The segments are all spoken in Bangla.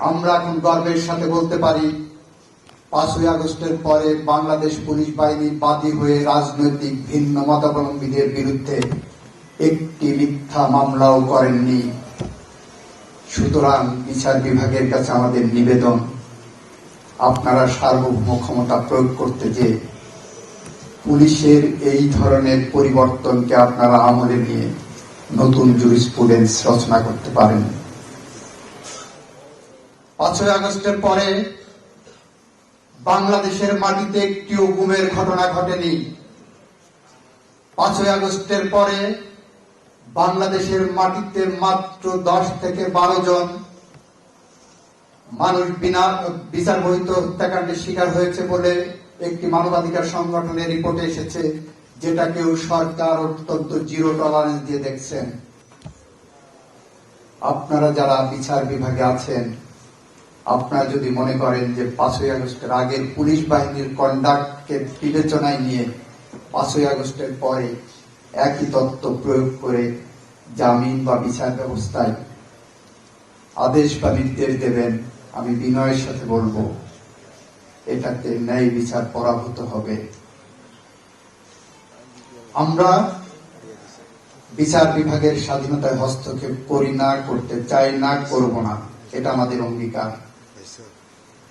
আমরা এখন গর্বের সাথে বলতে পারি, পাঁচই আগস্টের পরে বাংলাদেশ পুলিশ বাহিনী বাদী হয়ে রাজনৈতিক ভিন্ন মতাবলম্বীদের বিরুদ্ধে একটি মিথ্যা মামলাও করেননি। সুতরাং বিচার বিভাগের কাছে আমাদের নিবেদন, আপনারা সার্বভৌম ক্ষমতা প্রয়োগ করতে যে পুলিশের এই ধরনের পরিবর্তনকে আপনারা আমলে নিয়ে নতুন জুরিসপ্রুডেন্স রচনা করতে পারেন। পাঁচই আগস্টের পরে বাংলাদেশের মাটিতে একটিও গুমের ঘটনা ঘটেনি। পাঁচই আগস্টের পরে বাংলাদেশের মাটিতে মাত্র দশ থেকে বারো জন মানুষ বিনা বিচার বহিত হত্যাকাণ্ডের শিকার হয়েছে বলে একটি মানবাধিকার সংগঠনের রিপোর্টে এসেছে, যেটা কেউ সরকার অত্যন্ত জিরো টলারেন্স দিয়ে দেখছেন। আপনারা যারা বিচার বিভাগে আছেন আপনারা যদি মনে করেন যে পাঁচই আগস্টের আগের পুলিশ বাহিনীর কন্ডাক্টকে বিবেচনায় নিয়ে পাঁচই আগস্টের পরে একই তত্ত্ব প্রয়োগ করে জামিন বা বিচার ব্যবস্থায় আদেশ বা নির্দেশ দেবেন, আমি বিনয়ের সাথে বলব, এটাতে ন্যায় বিচার পরাভূত হবে। আমরা বিচার বিভাগের স্বাধীনতায় হস্তক্ষেপ করি না, করতে চাই না, করব না, এটা আমাদের অঙ্গীকার।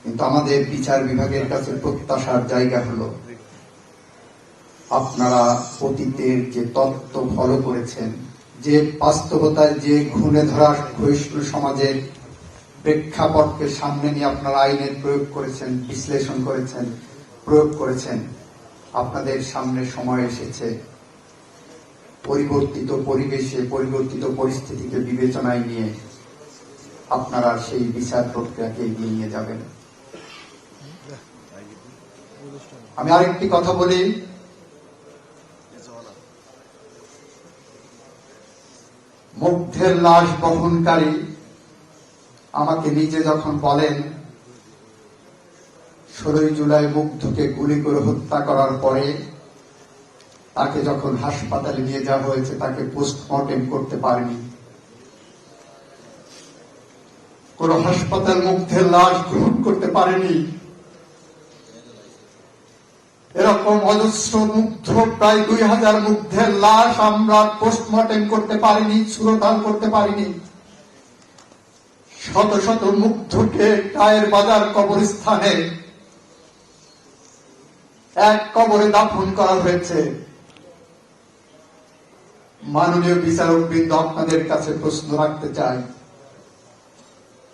কিন্তু আমাদের বিচার বিভাগের কাছে প্রত্যাশার জায়গা হলো। আপনারা অতীতের যে তত্ত্ব ফলো করেছেন, যে বাস্তবতার যে ঘুণে ধরা ক্ষয়িষ্ণু সমাজের প্রেক্ষাপটকে সামনে নিয়ে আপনারা আইনের প্রয়োগ করেছেন, বিশ্লেষণ করেছেন, প্রয়োগ করেছেন, আপনাদের সামনে সময় এসেছে। পরিবর্তিত পরিবেশে, পরিবর্তিত পরিস্থিতিকে বিবেচনায় নিয়ে আপনারা সেই বিচার প্রক্রিয়াকে এগিয়ে নিয়ে যাবেন। আমি আরেকটি কথা বলি। মুগ্ধের লাশ বহনকারী আমাকে নিজে যখন বলেন, ষোলোই জুলাই মুগ্ধকে গুলি করে হত্যা করার পরে তাকে যখন হাসপাতালে নিয়ে যাওয়া হয়েছে, তাকে পোস্টমর্টেম করতে পারেনি। কোন হাসপাতাল মুগ্ধের লাশ গ্রহণ করতে পারেনি। এরকম অজস্র মুগ্ধ, প্রায় দুই হাজার মুগ্ধের লাশ আমরা পোস্টমর্টেম করতে পারিনি সুরতাল করতে পারিনি। শত শত মুগ্ধকে টায়ের বাজার কবরস্থানে এক কবরে দাফন করা হয়েছে। মাননীয় বিচারক বৃন্দ আপনাদের কাছে প্রশ্ন রাখতে চাই।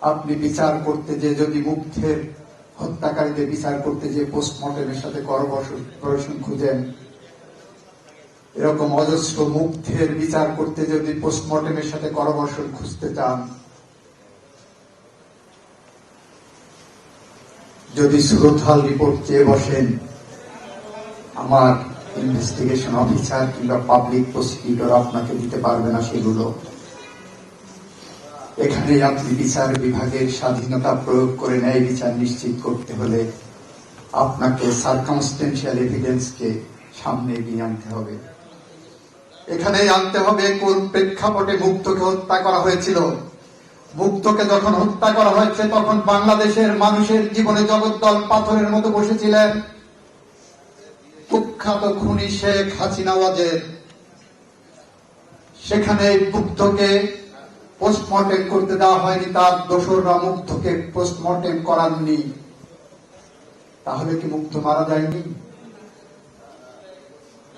আপনি বিচার করতে যে যদি মুগ্ধের হত্যাকারীদের বিচার করতে যে পোস্টমর্টমের সাথে করবর্ষণ খুঁজেন। এরকম অজস্র মুগ্ধের বিচার করতে যদি পোস্টমর্টমের সাথে করবর্ষণ খুঁজতে চান, যদি সুরথাল রিপোর্ট চেয়ে বসেন, আমার ইনভেস্টিগেশন অফিসার কিংবা পাবলিক প্রসিকিউটর আপনাকে দিতে পারবে না সেগুলো। এখানে আপনি বিচার বিভাগের স্বাধীনতা প্রয়োগ করে ন্যায় বিচার নিশ্চিত করতে হলে আপনাকে সার্কামস্টেন্সিয়াল এভিডেন্সকে সামনে এগিয়ে আনতে হবে। এখানে আনতে হবে কোন প্রেক্ষাপটে মুক্তকে হত্যা করা হয়েছিল। মুক্তকে যখন হত্যা করা হয়েছে, তখন বাংলাদেশের মানুষের জীবনে জগদ্দল পাথরের মতো বসেছিলেন। কুখ্যাত খুনি শেখ হাসিনা ওয়াজের সেখানে মুগ্ধকে পোস্টমর্টেম করতে দেওয়া হয়নি, তার দোসররা মুগ্ধকে পোস্টমর্টেম করাননি। তাহলে কি মুগ্ধ মারা যায়নি?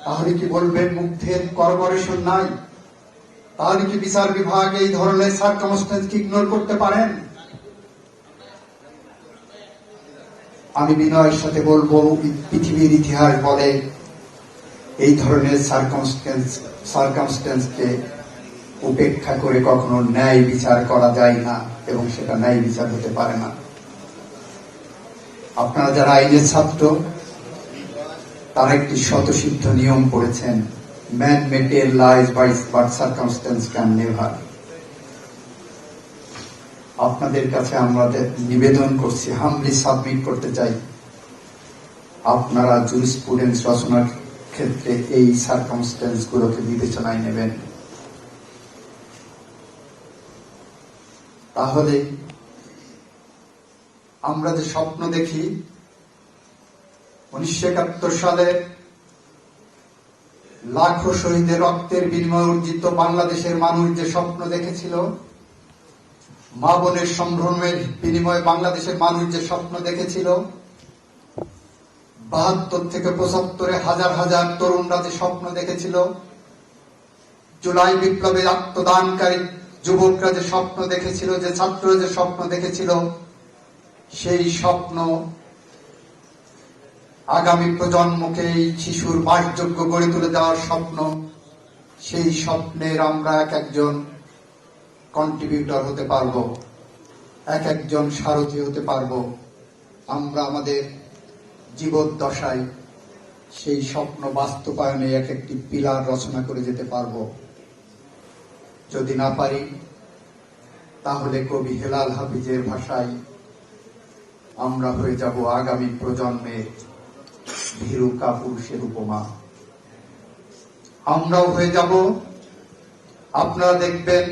তাহলে কি বলবেন মুগ্ধের কর্পোরেশন নাই? তাহলে কি বিচার বিভাগ এই ধরনের সার্কামস্টেন্স ইগনোর করতে পারেন? আমি বিনয়ের সাথে বলব পৃথিবীর ইতিহাস বলে, এই ধরনের সার্কামস্টেন্স সার্কামস্টেন্সকে উপেক্ষা করে কখনো ন্যায় বিচার করা যায় না এবং সেটা ন্যায় বিচার হতে পারে না। আপনারা যারা আইনের ছাত্র, তারা একটি শতসিদ্ধ নিয়ম পড়েছেন man মেটের lies by but circumstances can never আপনাদের কাছে আমরা নিবেদন করছি হামলি সাবমিট করতে চাই, আপনারা জুরিসপ্রুডেন্স রচনার ক্ষেত্রে এই সার্কামস্টেন্স গুলোকে বিবেচনায় নেবেন। তাহলে আমরা যে স্বপ্ন দেখি, উনিশশো একাত্তর সালে লাখো শহীদের রক্তের বিনিময়ে অর্জিত বাংলাদেশের মানুষ যে স্বপ্ন দেখেছিল, মা বোনের সম্ভ্রমের বিনিময়ে বাংলাদেশের মানুষ যে স্বপ্ন দেখেছিল, বাহাত্তর থেকে পঁচাত্তরে হাজার হাজার তরুণরা যে স্বপ্ন দেখেছিল, জুলাই বিপ্লবের আত্মদানকারী যুবকরা যে স্বপ্ন দেখেছিল, যে ছাত্ররা যে স্বপ্ন দেখেছিল, সেই স্বপ্ন আগামী প্রজন্মকে এই শিশুর বাসযোগ্য গড়ে তুলে দেওয়ার স্বপ্ন, সেই স্বপ্নের আমরা এক একজন কন্ট্রিবিউটর হতে পারব, এক একজন সারথী হতে পারব। আমরা আমাদের জীবদ্দশায় সেই স্বপ্ন বাস্তবায়নে এক একটি পিলার রচনা করে যেতে পারব। যদি না পারি, তাহলে কবি হেলাল হাফিজের ভাষায় আমরা হয়ে যাব আগামী প্রজন্মের ভীরু কাপুরুষের উপমা আমরাও হয়ে যাব, আপনারা দেখবেন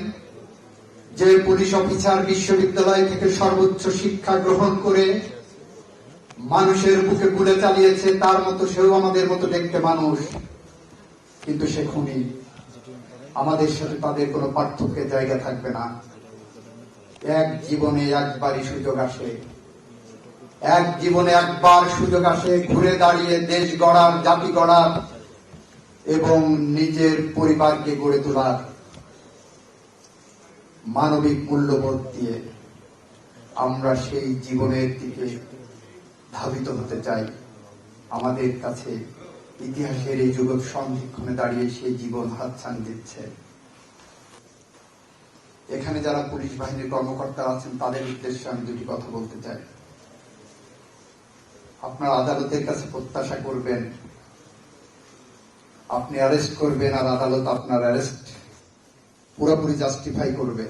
যে পুলিশ অফিসার বিশ্ববিদ্যালয় থেকে সর্বোচ্চ শিক্ষা গ্রহণ করে মানুষের বুকে গুলে চালিয়েছে, তার মতো সেও আমাদের মতো দেখতে মানুষ, কিন্তু সে খুনি। আমাদের সাথে তাদের কোনো পার্থক্যের জায়গা থাকবে না। এক জীবনে একবারই সুযোগ আসে। এক জীবনে একবার সুযোগ আসে ঘুরে দাঁড়িয়ে দেশ গড়ার, জাতি গড়ার এবং নিজের পরিবারকে গড়ে তোলার মানবিক মূল্যবোধ দিয়ে আমরা সেই জীবনের দিকে ধাবিত হতে চাই। আমাদের কাছে ইতিহাসের এই যুগ সন্ধিক্ষণে দাঁড়িয়ে সেই জীবন হাতছানি দিচ্ছে। এখানে যারা পুলিশ বাহিনীর কর্মকর্তা আছেন, তাদের উদ্দেশ্যে আমি দুটি কথা বলতে চাই। আপনার আদালতের কাছে প্রত্যাশা করবেন, আপনি অ্যারেস্ট করবেন আর আদালত আপনার অ্যারেস্ট পুরোপুরি জাস্টিফাই করবে।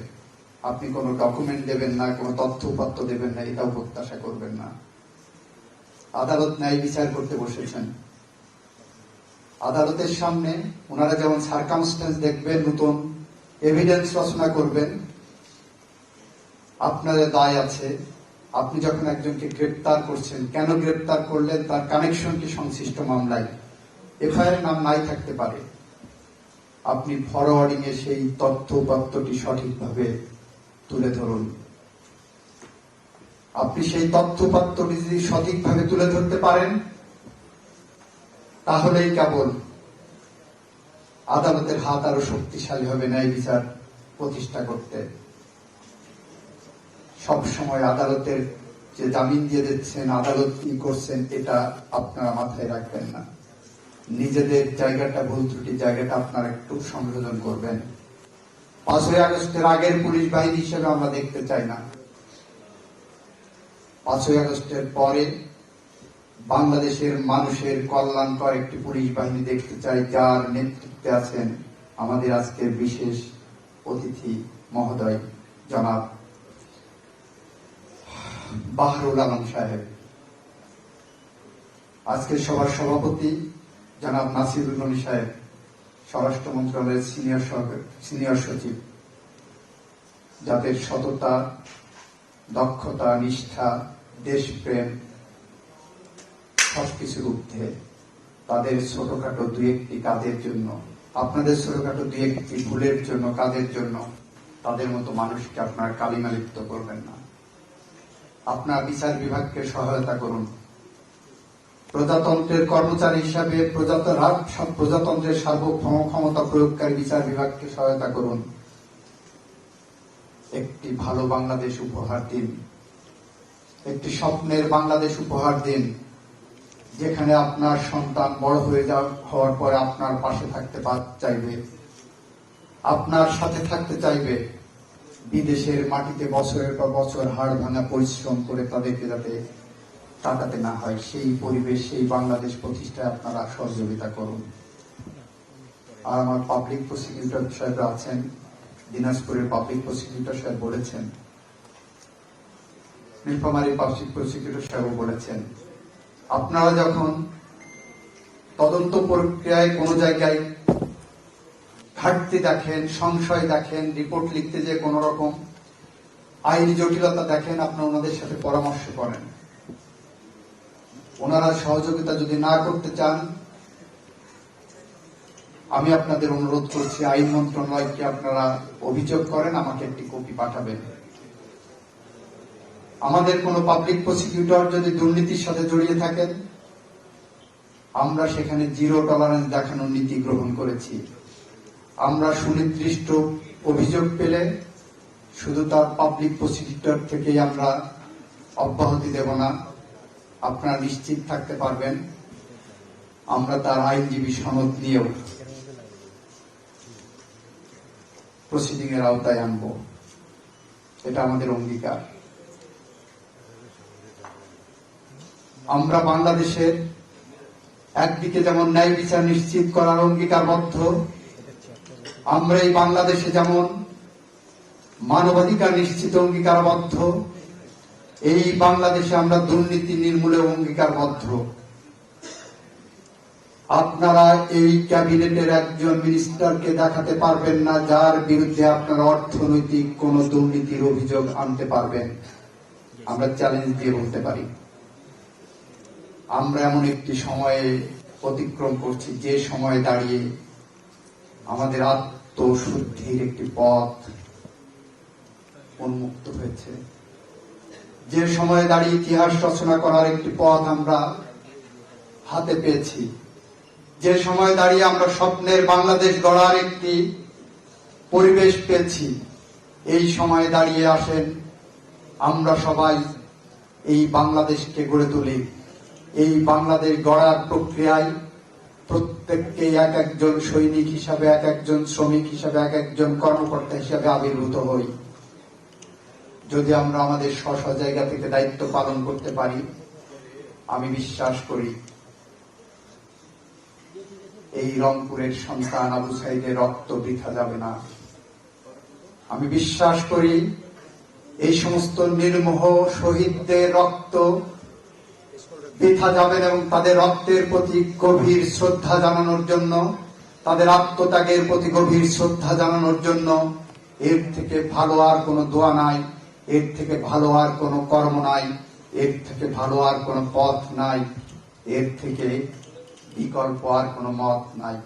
আপনি কোনো ডকুমেন্ট দেবেন না, কোনো তথ্য উপাত্ত দেবেন না, এটাও প্রত্যাশা করবেন না। আদালত ন্যায় বিচার করতে বসেছেন। আদালতের সামনে ওনারা যেমন সার্কামস্টেন্স দেখবেন, নতুন এভিডেন্স রচনা করবেন, আপনাদের দায় আছে। আপনি যখন একজনকে গ্রেপ্তার করছেন, কেন গ্রেপ্তার করলেন? তার কানেকশন কি সংশ্লিষ্ট মামলায়? এফআইআর নাম নাই থাকতে পারে। আপনি ফরওয়ার্ডিং এ সেই তথ্য উপাত্তটি সঠিকভাবে তুলে ধরুন। আপনি সেই তথ্য উপাত্তটি যদি সঠিকভাবে তুলে ধরতে পারেন তাহলেই কেবল আদালতের হাত আরও শক্তিশালী হবে ন্যায় বিচার প্রতিষ্ঠা করতে। সব সময় আদালতের যে জামিন দিয়ে দিচ্ছেন, আদালত কি করছেন, এটা আপনারা মাথায় রাখবেন না। নিজেদের জায়গাটা, ভুল ত্রুটি জায়গাটা আপনারা একটু সংশোধন করবেন। পাঁচই আগস্টের আগের পুলিশ বাহিনী হিসেবে আমরা দেখতে চাই না। পাঁচই আগস্টের পরে বাংলাদেশের মানুষের কল্যাণকর একটি পুলিশ বাহিনী দেখতে চাই, যার নেতৃত্বে আছেন আমাদের আজকের বিশেষ অতিথি মহোদয়, জনাব বাহরুল আলম সাহেব। আজকের সভার সভাপতি, জনাব নাসিরুল নবী সাহেব, স্বরাষ্ট্র মন্ত্রণালয়ের সিনিয়র সিনিয়র সচিব। যাদের সততা, দক্ষতা, নিষ্ঠা, দেশপ্রেম সবকিছুর ঊর্ধ্বে তাদের ছোটখাটো দুই একটি কাজের জন্য, আপনাদের ছোটখাটো দুই একটি ভুলের জন্য, কাজের জন্য, তাদের মতো মানুষকে আপনারা কালিমা লিপ্ত করবেন না। আপনার বিচার বিভাগকে সহায়তা করুন। প্রজাতন্ত্রের কর্মচারী হিসাবে প্রজাত- রাজ- প্রজাতন্ত্রের সার্বভৌম ক্ষমতা প্রয়োগকারী বিচার বিভাগকে সহায়তা করুন। একটি ভালো বাংলাদেশ উপহার দিন। একটি স্বপ্নের বাংলাদেশ উপহার দিন। যেখানে আপনার সন্তান বড় হয়ে যাওয়া হওয়ার পরে আপনার পাশে থাকতে চাইবে। আপনার সাথে থাকতে চাইবে। বিদেশের মাটিতে বছরের পর বছর হাড় ভাঙা পরিশ্রম করে তাদেরকে যাতে কাটাতে না হয়। সেই পরিবেশ, সেই বাংলাদেশ প্রতিষ্ঠায় আপনারা সহযোগিতা করুন। আর আমার পাবলিক প্রসিকিউটর সাহেব আছেন, দিনাজপুরের পাবলিক প্রসিকিউটর সাহেব বলেছেন। নীলফামারী পাবলিক প্রসিকিউটর সাহেব বলেছেন। আপনারা যখন তদন্ত প্রক্রিয়ায় কোনো জায়গায় ঘাটতি দেখেন, সংশয় দেখেন, রিপোর্ট লিখতে যে কোনো রকম আইনি জটিলতা দেখেন আপনারা ওনাদের সাথে পরামর্শ করেন। ওনারা সহযোগিতা যদি না করতে চান, আমি আপনাদের অনুরোধ করছি, আইন মন্ত্রণালয়কে আপনারা অভিযোগ করেন, আমাকে একটি কপি পাঠাবেন। আমাদের কোন পাবলিক প্রসিকিউটর যদি দুর্নীতির সাথে জড়িয়ে থাকেন, আমরা সেখানে জিরো টলারেন্স দেখানোর নীতি গ্রহণ করেছি। আমরা সুনির্দিষ্ট অভিযোগ পেলে শুধু তার পাবলিক প্রসিকিউটর থেকেই আমরা অব্যাহতি দেব না। আপনারা নিশ্চিত থাকতে পারবেন, আমরা তার আইনজীবী সনদ নিয়েও প্রসিডিং এর আওতায় আনব। এটা আমাদের অঙ্গীকার। আমরা বাংলাদেশের একদিকে যেমন ন্যায় বিচার নিশ্চিত করার অঙ্গীকারবদ্ধ, আমরা এই বাংলাদেশে যেমন মানবাধিকার নিশ্চিত অঙ্গীকারবদ্ধ, এই বাংলাদেশে আমরা দুর্নীতি নির্মূলে অঙ্গীকারবদ্ধ। আপনারা এই ক্যাবিনেটের একজন মিনিস্টারকে দেখাতে পারবেন না, যার বিরুদ্ধে আপনারা অর্থনৈতিক কোন দুর্নীতির অভিযোগ আনতে পারবেন। আমরা চ্যালেঞ্জ দিয়ে বলতে পারি। আমরা এমন একটি সময়ে অতিক্রম করছি, যে সময়ে দাঁড়িয়ে আমাদের আত্মশুদ্ধির একটি পথ উন্মুক্ত হয়েছে। যে সময়ে দাঁড়িয়ে ইতিহাস রচনা করার একটি পথ আমরা হাতে পেয়েছি, যে সময় দাঁড়িয়ে আমরা স্বপ্নের বাংলাদেশ গড়ার একটি পরিবেশ পেয়েছি, এই সময়ে দাঁড়িয়ে আসেন আমরা সবাই এই বাংলাদেশকে গড়ে তুলি। এই বাংলাদেশ গড়ার প্রক্রিয়ায় প্রত্যেককে এক একজন সৈনিক হিসাবে, এক একজন শ্রমিক হিসাবে, এক একজন কর্মকর্তা হিসাবে আবির্ভূত হই। যদি আমরা আমাদের স্ব জায়গা থেকে দায়িত্ব পালন করতে পারি, আমি বিশ্বাস করি এই রংপুরের সন্তান আবু সাইদের রক্ত বৃথা যাবে না। আমি বিশ্বাস করি এই সমস্ত নির্মোহ শহীদদের রক্ত বৃথা যাবেন এবং তাদের রক্তের প্রতি গভীর শ্রদ্ধা জানানোর জন্য, তাদের আত্মত্যাগের প্রতি গভীর শ্রদ্ধা জানানোর জন্য, এর থেকে ভালো আর কোনো দোয়া নাই, এর থেকে ভালো আর কোনো কর্ম নাই, এর থেকে ভালো আর কোনো পথ নাই, এর থেকে বিকল্প আর কোনো মত নাই।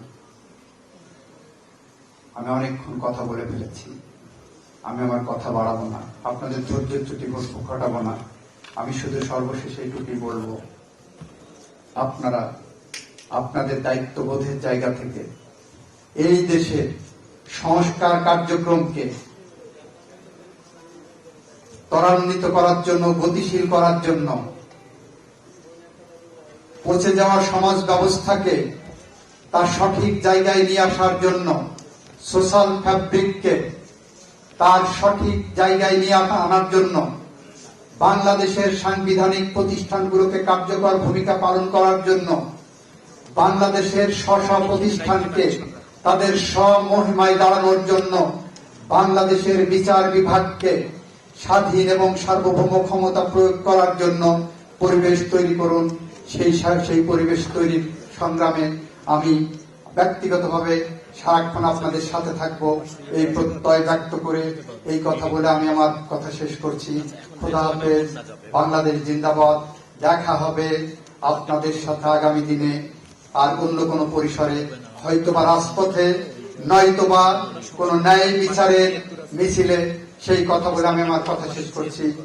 আমি অনেকক্ষণ কথা বলে ফেলেছি। আমি আমার কথা বাড়াবো না। আপনাদের ধৈর্যের ছুটি ঘটাবো না। আমি শুধু সর্বশেষে এইটুকুই বলব। আপনারা আপনাদের দায়িত্ববোধের জায়গা থেকে এই দেশের সংস্কার কার্যক্রমকে ত্বরান্বিত করার জন্য, গতিশীল করার জন্য, পচে যাওয়া সমাজ ব্যবস্থাকে তার সঠিক জায়গায় নিয়ে আসার জন্য সোশ্যাল ফ্যাব্রিককে তার সঠিক জায়গায় নিয়ে আনার জন্য বাংলাদেশের সাংবিধানিক প্রতিষ্ঠানগুলোকে কার্যকর ভূমিকা পালন করার জন্য বাংলাদেশের স্ব প্রতিষ্ঠানকে তাদের স্বমহিমায় দাঁড়ানোর জন্য বাংলাদেশের বিচার বিভাগকে স্বাধীন এবং সার্বভৌম ক্ষমতা প্রয়োগ করার জন্য পরিবেশ তৈরি করুন। সেই সেই পরিবেশ তৈরির সংগ্রামে আমি ব্যক্তিগতভাবে সারাক্ষণ আপনাদের সাথে থাকব। এই প্রত্যয় ব্যক্ত করে এই কথা বলে আমি আমার কথা শেষ করছি। খোদা হাফেজ, বাংলাদেশ জিন্দাবাদ। দেখা হবে আপনাদের সাথে আগামী দিনে আর অন্য কোনো পরিসরে। হয়তোবা রাজপথে, নয়তোবা কোনো ন্যায় বিচারের মিছিলে সেই কথা বলে আমি আমার কথা শেষ করছি।